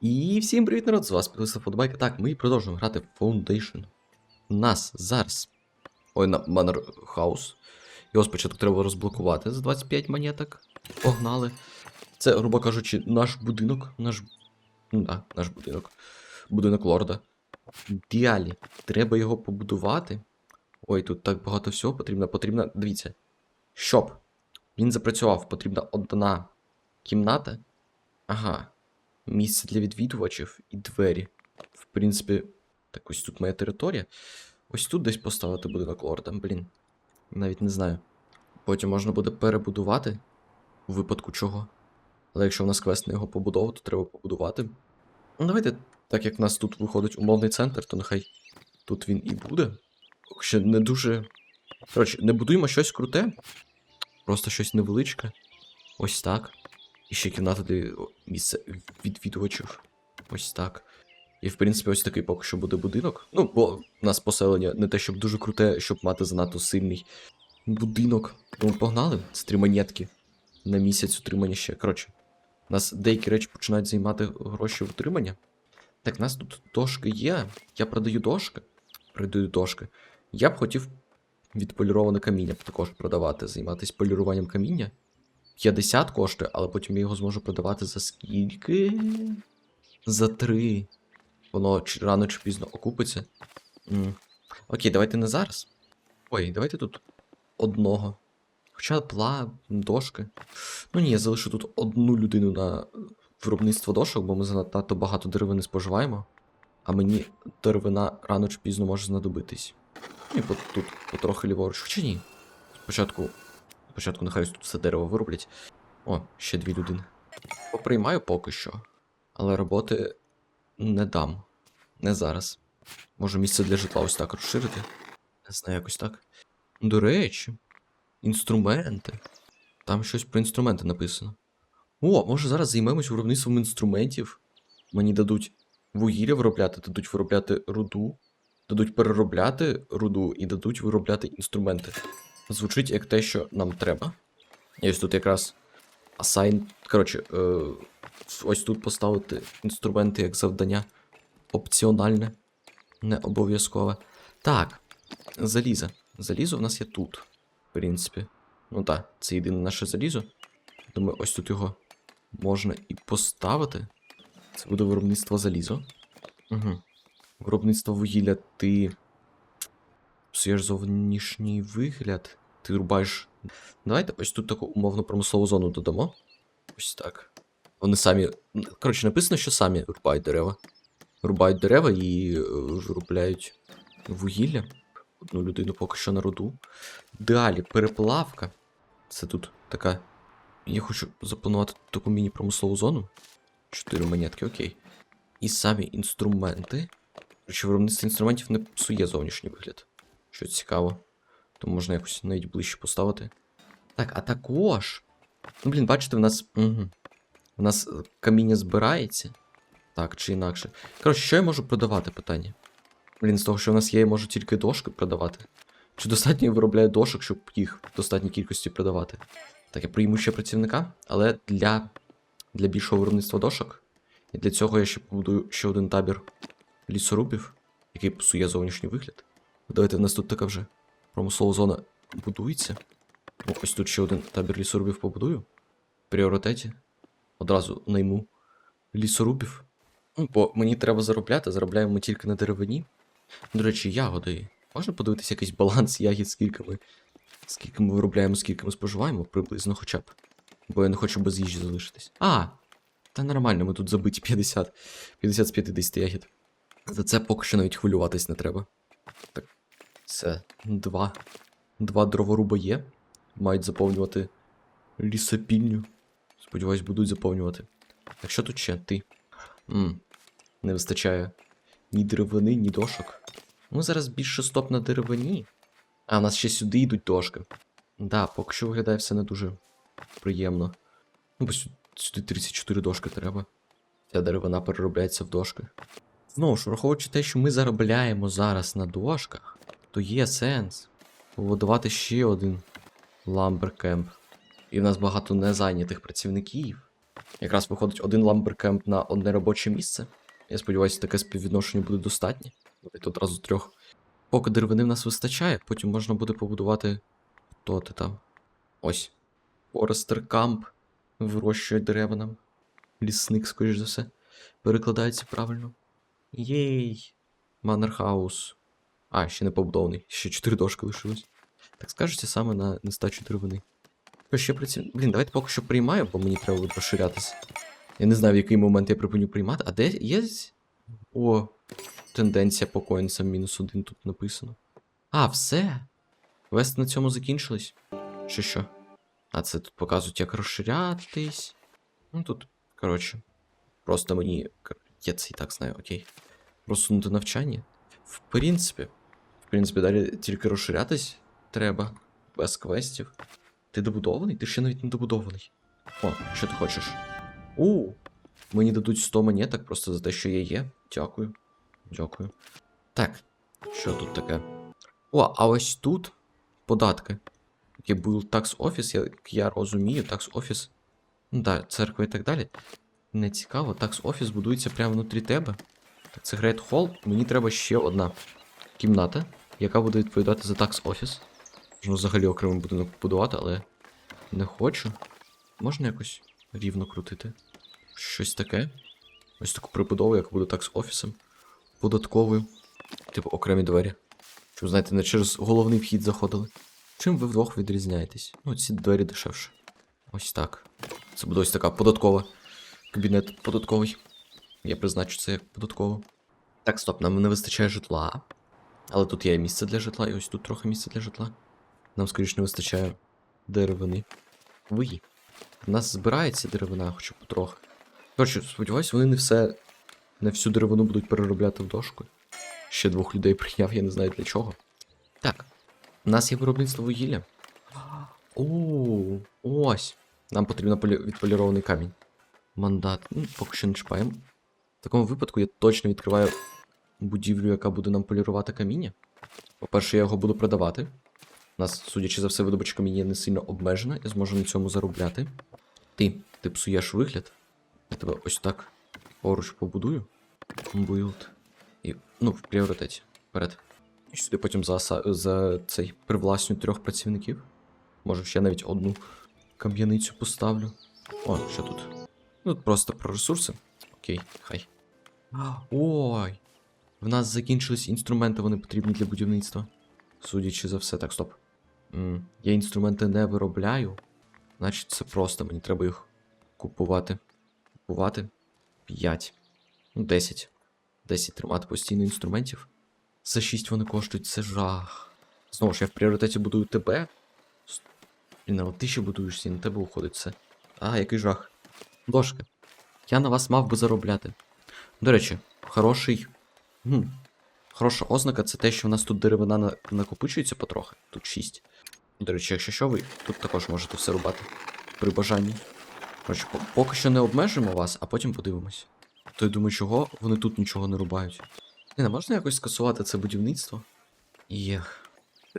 І всім привіт, народ! З вас підписав Фотбайк. Так, ми продовжуємо грати в Foundation. У нас зараз. Ой, на Manor House. Його спочатку треба розблокувати за 25 монеток. Погнали. Це, грубо кажучи, наш будинок. Наш. Ну да, наш будинок. Будинок лорда. Діалі. Треба його побудувати. Ой, тут так багато всього потрібно. Потрібно. Дивіться. Щоб він запрацював, потрібна одна кімната. Ага. Місце для відвідувачів і двері. В принципі, так ось тут моя територія. Ось тут десь поставити будинок лорда. Блін. Навіть не знаю. Потім можна буде перебудувати. У випадку чого. Але якщо в нас квест на його побудову, то треба побудувати. Ну, давайте, так як в нас тут виходить умовний центр, то нехай тут він і буде. Що не дуже. Коротше, не будуємо щось круте. Просто щось невеличке. Ось так. І ще кімната для місця відвідувачів. Ось так. І, в принципі, ось такий поки що буде будинок. Ну, бо в нас поселення не те, щоб дуже круте, щоб мати занадто сильний будинок. Тому погнали. Це три монетки. На місяць утримання ще. Коротше, у нас деякі речі починають займати гроші в утримання. Так, у нас тут дошки є. Я продаю дошки. Продаю дошки. Я б хотів відполіроване каміння також продавати, займатися поліруванням каміння. 50 коштує, але потім я його зможу продавати за скільки? За 3. Воно рано чи пізно окупиться. М. Окей, давайте не зараз. Ой, давайте тут одного. Хоча пла, дошки. Ну ні, я залишу тут одну людину на виробництво дошок, бо ми занадто багато деревини споживаємо. А мені деревина рано чи пізно може знадобитись. І тут потрохи ліворуч. Хоча ні. Спочатку. Спочатку нехай тут все дерево вироблять. О, ще дві людини. Поприймаю поки що. Але роботи не дам. Не зараз. Можу місце для житла ось так розширити. Не знаю, якось так. До речі, інструменти. Там щось про інструменти написано. О, може зараз займемось виробництвом інструментів. Мені дадуть вугілля виробляти, дадуть виробляти руду, дадуть переробляти руду і дадуть виробляти інструменти. Звучить як те, що нам треба. І ось тут якраз асайн. Коротше, е, ось тут поставити інструменти як завдання. Опціональне, не обов'язкове. Так, залізо. Залізо у нас є тут, в принципі. Ну так, це єдине наше залізо. Думаю, ось тут його можна і поставити. Це буде виробництво залізо. Угу. Виробництво вугілля ти. Псуєш зовнішній вигляд. Ти рубаєш. Давайте ось тут таку умовно промислову зону додамо. Ось так. Вони самі. Коротше, написано, що самі рубають дерева. Рубають дерева і е, виробляють вугілля. Одну людину поки що на руду. Далі переплавка. Це тут така. Я хочу запланувати таку міні-промислову зону. Чотири монетки, окей. І самі інструменти. Коротше, виробництво інструментів не псує зовнішній вигляд. Що цікаво. То можна якось навіть ближче поставити. Так, а також. Ну, блін, бачите, в нас. Угу. У нас е, каміння збирається. Так, чи інакше. Коротше, що я можу продавати питання? Блін, з того, що в нас є, я можу тільки дошки продавати. Чи достатньо я виробляю дошок, щоб їх в достатній кількості продавати? Так, я прийму ще працівника, але для, для більшого виробництва дошок. І для цього я ще побудую ще один табір лісорубів, який псує зовнішній вигляд. Давайте в нас тут така вже промислова зона будується. Ну, ось тут ще один табір лісорубів побудую. В пріоритеті. Одразу найму лісорубів. Ну, бо мені треба заробляти, заробляємо ми тільки на деревині. До речі, ягоди. Можна подивитися якийсь баланс ягід, скільки ми. Скільки ми виробляємо, скільки ми споживаємо, приблизно хоча б. Бо я не хочу без їжі залишитись. А! Та нормально, ми тут забиті 50. 50 з 50 ягід. За це поки що навіть хвилюватись не треба. Так. Це два. Два дроворуба є. Мають заповнювати лісопільню. Сподіваюсь, будуть заповнювати. Так що тут ще ти? Мм. Не вистачає ні деревини, ні дошок. Ну, зараз більше стоп на деревині. А, у нас ще сюди йдуть дошки. Да, поки що виглядає все не дуже приємно. Ну, бо сюди 34 дошки треба. Ця деревина переробляється в дошки. Знову ж, враховуючи те, що ми заробляємо зараз на дошках, то є сенс побудувати ще один ламберкемп. І в нас багато незайнятих працівників. Якраз виходить один ламберкемп на одне робоче місце. Я сподіваюся, таке співвідношення буде достатнє. Давайте одразу трьох. Поки деревини в нас вистачає, потім можна буде побудувати. Хто ти там? Ось. Форестер Камп вирощує дерева нам. Лісник, скоріш за все. Перекладається правильно. Єй. Маннерхаус. А, ще не побудований. Ще чотири дошки лишилось. Так скажеться саме на нестачу деревини. Що ще працює? Блін, давайте поки що приймаю, бо мені треба буде розширятися. Я не знаю, в який момент я припиню приймати. А де є? О, тенденція по коїнсам мінус один тут написано. А, все. Квести на цьому закінчились. Чи що? А це тут показують, як розширятись. Ну тут, коротше, просто мені. Я це і так знаю, окей. Просунути навчання. В принципі, в принципі, далі тільки розширятись треба. Без квестів. Ти добудований? Ти ще навіть не добудований. О, що ти хочеш? У, мені дадуть 100 монеток просто за те, що я є. Дякую. Дякую. Так, що тут таке? О, а ось тут податки. Який був Tax Office, як я розумію, Tax Office. Ну да, церква і так далі. Не цікаво, Tax Office будується прямо внутрі тебе. Так, це Great Hall. Мені треба ще одна кімната, яка буде відповідати за Tax Office. Можна взагалі окремий будинок будувати, але не хочу. Можна якось рівно крутити. Щось таке. Ось таку прибудову, яка буде так-офісом Податковою. Типу окремі двері. Щоб, знаєте, не через головний вхід заходили. Чим ви вдвох відрізняєтесь? Ну, ці двері дешевше. Ось так. Це буде ось така податкова. Кабінет податковий. Я призначу це як податково. Так, стоп, нам не вистачає житла. Але тут є місце для житла, і ось тут трохи місця для житла. Нам, скоріш, не вистачає деревини. Ви. У нас збирається деревина, хоча б потрохи. Коротше, сподіваюсь, вони не все. Не всю деревину будуть переробляти в дошку. Ще двох людей прийняв, я не знаю для чого. Так. У нас є виробництво вугілля. О, ось. Нам потрібно відполірований камінь. Мандат. Ну, поки що не чіпаємо. В такому випадку я точно відкриваю будівлю, яка буде нам полірувати каміння. По-перше, я його буду продавати. У нас, судячи за все, видобич каміння не сильно обмежена, я зможу на цьому заробляти. Ти, ти псуєш вигляд. Я тебе ось так поруч побудую. Билд. І, ну, в пріоритеті. Вперед. І сюди потім за, за цей привласню трьох працівників. Може, ще навіть одну кам'яницю поставлю. О, що тут? Ну, тут просто про ресурси. Окей, хай. Ой. В нас закінчились інструменти, вони потрібні для будівництва. Судячи за все, так, стоп. М, Я інструменти не виробляю. Значить, це просто, мені треба їх купувати. Купувати 5. Ну, 10. 10 тримати постійно інструментів. За 6 вони коштують, це жах. Знову ж я в пріоритеті будую тебе. Блін, а ти ще будуєшся, і на тебе уходить все. А, який жах. Дошки. Я на вас мав би заробляти. До речі, хороший. Хм. Хороша ознака це те, що в нас тут деревина на... накопичується потрохи. Тут 6. До речі, якщо що, ви тут також можете все рубати. При бажанні. Коротше, поки що не обмежимо вас, а потім подивимось. То я думаю, чого вони тут нічого не рубають. Не, не можна якось скасувати це будівництво? Єх.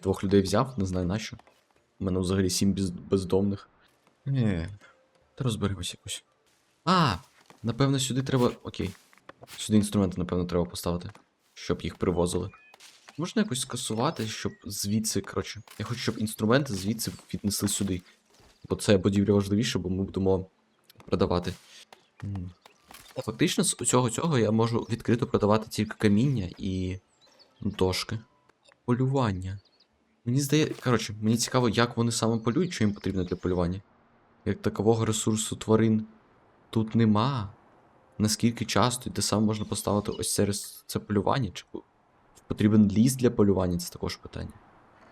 Двох людей взяв, не знаю нащо. У мене взагалі сім без... бездомних. Е, та розберемось якось. А, напевно, сюди треба. Окей. Сюди інструменти, напевно, треба поставити, щоб їх привозили. Можна якось скасувати, щоб звідси, коротше. Я хочу, щоб інструменти звідси віднесли сюди. Бо це будівля важливіше, бо ми будемо продавати. Фактично, з усього цього я можу відкрито продавати тільки каміння і дошки. Полювання. Мені здається, коротше, мені цікаво, як вони саме полюють, що їм потрібно для полювання. Як такового ресурсу тварин тут нема. Наскільки часто і де саме можна поставити ось це, це полювання? Чи потрібен ліс для полювання? Це також питання.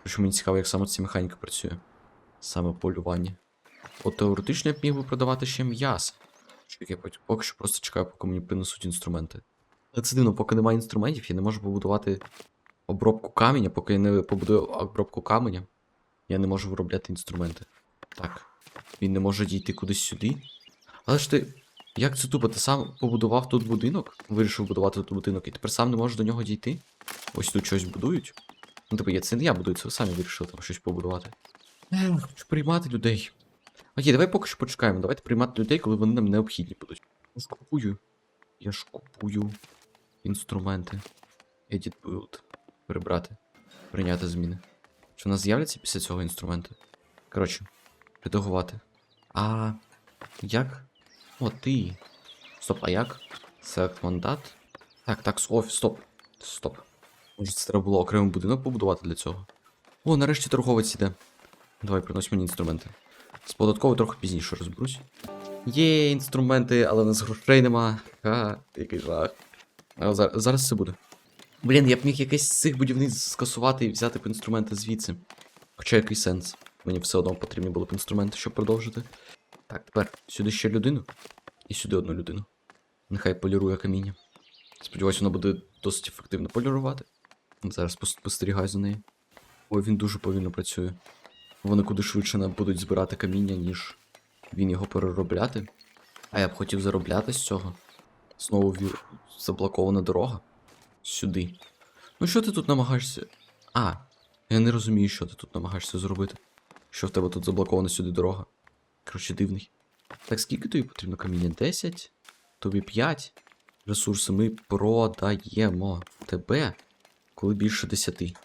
Що мені цікаво, як саме ця механіка працює. Саме полювання. От теоретично я б міг би продавати ще м'ясо. Я поки що просто чекаю, поки мені принесуть інструменти. Але це дивно, поки немає інструментів, я не можу побудувати обробку каменя, поки я не побудую обробку каменя, я не можу виробляти інструменти. Так. Він не може дійти кудись сюди. Але ж ти. Як це тупо? Ти сам побудував тут будинок? Вирішив будувати тут будинок, і тепер сам не можеш до нього дійти? Ось тут щось будують. Ну, типу, я це не я будую, це ви самі вирішили там щось побудувати. Ех, хочу приймати людей. Окей, давай поки що почекаємо. Давайте приймати людей, коли вони нам необхідні будуть. Я ж купую. Я ж купую інструменти. Edit build. Прибрати. Прийняти зміни. Чи у нас з'являться після цього інструменти? Коротше, редагувати. А як? О, ти. Стоп, а як? Select мандат. Так, так, офіс, стоп. Стоп. Може, це треба було окремий будинок побудувати для цього. О, нарешті торговець іде. Давай, принось мені інструменти. З податково трохи пізніше розберусь. Є інструменти, але в нас грошей нема. Ха, який жах. А зараз, зараз все буде. Блін, я б міг якесь з цих будівництв скасувати і взяти б інструменти звідси. Хоча який сенс? Мені все одно потрібні були б інструменти, щоб продовжити. Так, тепер сюди ще людину. І сюди одну людину. Нехай полірує каміння. Сподіваюсь, вона буде досить ефективно полірувати. Зараз спостерігаю за нею. Ой, він дуже повільно працює. Вони куди швидше будуть збирати каміння, ніж він його переробляти. А я б хотів заробляти з цього. Знову ві- заблокована дорога. Сюди. Ну що ти тут намагаєшся? А, я не розумію, що ти тут намагаєшся зробити. Що в тебе тут заблокована сюди дорога? Коротше, дивний. Так скільки тобі потрібно каміння? 10? Тобі 5? Ресурси ми продаємо тебе, коли більше 10.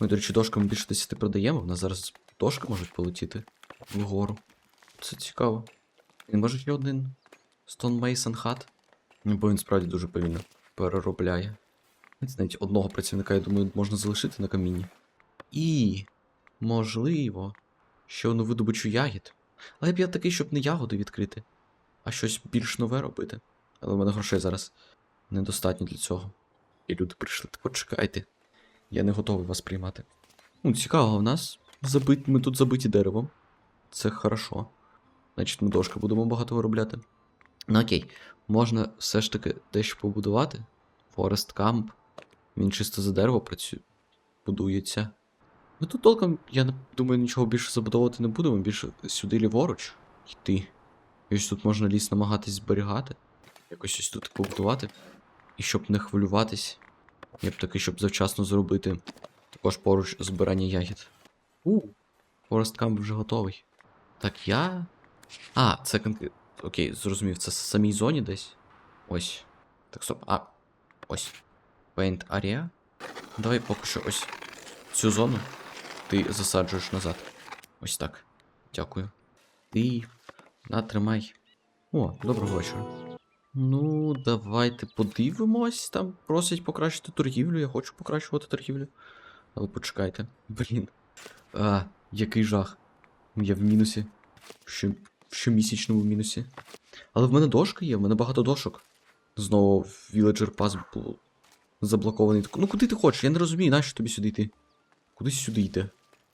Ми, до речі, дошками більше 10 продаємо. В нас зараз дошки можуть полетіти вгору. Це цікаво. І може ще один Hut? Ну, бо він справді дуже повільно переробляє. Навіть одного працівника, я думаю, можна залишити на камінні. І, можливо, ще одну видобичу ягід. Але б я такий, щоб не ягоди відкрити, а щось більш нове робити. Але в мене грошей зараз недостатньо для цього. І люди прийшли, так почекайте. Я не готовий вас приймати. Ну, цікаво, в нас забит... ми тут забиті деревом. Це хорошо. Значить, ми дошки будемо багато виробляти. Ну окей, можна все ж таки дещо побудувати. Forest Camp. Він чисто за дерево працює. Будується. Ми тут толком, я думаю, нічого більше забудовувати не будемо, більше сюди ліворуч йти. І тут можна ліс намагатись зберігати. Якось ось тут побудувати. І щоб не хвилюватись, я б таки, щоб завчасно зробити також поруч збирання ягід. У, Camp вже готовий. Так я. А, це конкретно. Окей, зрозумів, це в самій зоні десь. Ось. Так, стоп. А. Ось. Paint area. Давай поки що ось цю зону ти засаджуєш назад. Ось так. Дякую. Ти. На, тримай. О, доброго вечора. Ну, давайте подивимось. Там просять покращити торгівлю. Я хочу покращувати торгівлю. Але почекайте. Блін. А, який жах. Я в мінусі. Що, в щомісячному мінусі. Але в мене дошка є, в мене багато дошок. Знову Villager Pass заблокований. Ну куди ти хочеш? Я не розумію, нащо тобі сюди йти? Куди сюди йти?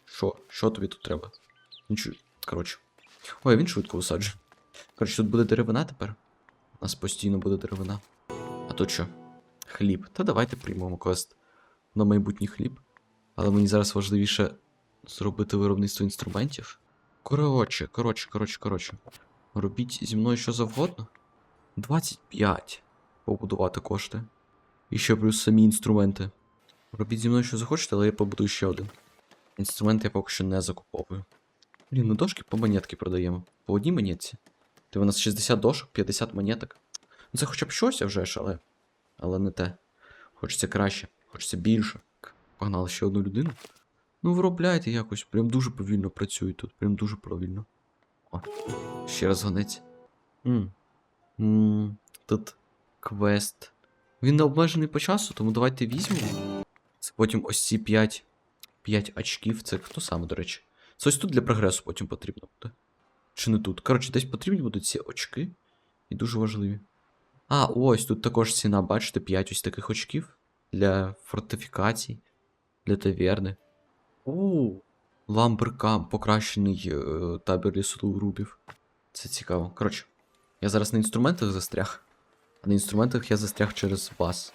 Що? Що тобі тут треба? Нічого. Коротше. Ой, він швидко висаджує. Коротше, тут буде деревина тепер. У нас постійно буде деревина. А тут що? Хліб. Та давайте приймемо квест на майбутній хліб. Але мені зараз важливіше зробити виробництво інструментів. Коротше, коротше, коротше, коротше. Робіть зі мною що завгодно. 25 побудувати кошти. І ще плюс самі інструменти. Робіть зі мною що захочете, але я побудую ще один. Інструменти я поки що не закуповую. Блін, ну дошки по монетки продаємо. По одній монетці. Ти у нас 60 дошок, 50 монеток. Ну це хоча б щось а вже ж, але. Але не те. Хочеться краще, хочеться більше. Погнали ще одну людину. Ну, виробляйте якось, прям дуже повільно працюють тут, прям дуже повільно. О, ще раз гонець. М. М, Тут квест. Він не обмежений по часу, тому давайте візьмемо. Це потім ось ці 5, 5 очків. Це хто саме, до речі? Це ось тут для прогресу потім потрібно буде. Чи не тут? Коротше, десь потрібні будуть ці очки. І дуже важливі. А, ось тут також ціна, бачите, 5 ось таких очків для фортифікацій, для таверни. У, ламберкам, покращений е, табір лісорубів. Це цікаво. Коротше, я зараз на інструментах застряг. А на інструментах я застряг через вас.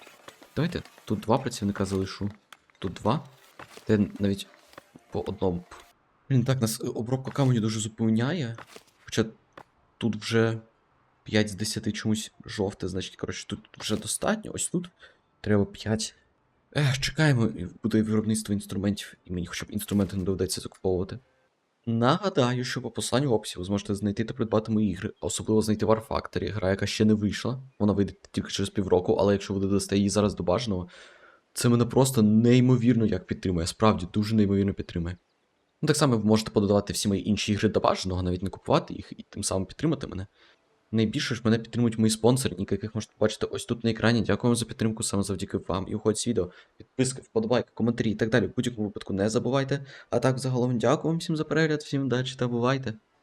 Давайте тут два працівника залишу. Тут два. Де навіть по одному. Блін, так, нас е, обробка каменю дуже зупиняє. Хоча тут вже 5 з 10 чомусь жовте, значить, коротше, тут вже достатньо. Ось тут треба 5. Ех, чекаємо, буде виробництво інструментів, і мені хоча б інструменти не доведеться закуповувати. Нагадаю, що по посланню в описі ви зможете знайти та придбати мої ігри, особливо знайти War Factory, гра, яка ще не вийшла. Вона вийде тільки через півроку, але якщо ви додасте її зараз до бажаного, це мене просто неймовірно як підтримує. Справді дуже неймовірно підтримує. Ну, так само ви можете подавати всі мої інші ігри до бажаного, навіть не купувати їх і тим самим підтримати мене. Найбільше ж мене підтримують мої спонсори, яких можете побачити ось тут на екрані. Дякую вам за підтримку саме завдяки вам. І уходь з відео, підписки, вподобайки, коментарі і так далі. В будь-якому випадку не забувайте. А так, загалом, дякую вам всім за перегляд, всім удачі та бувайте.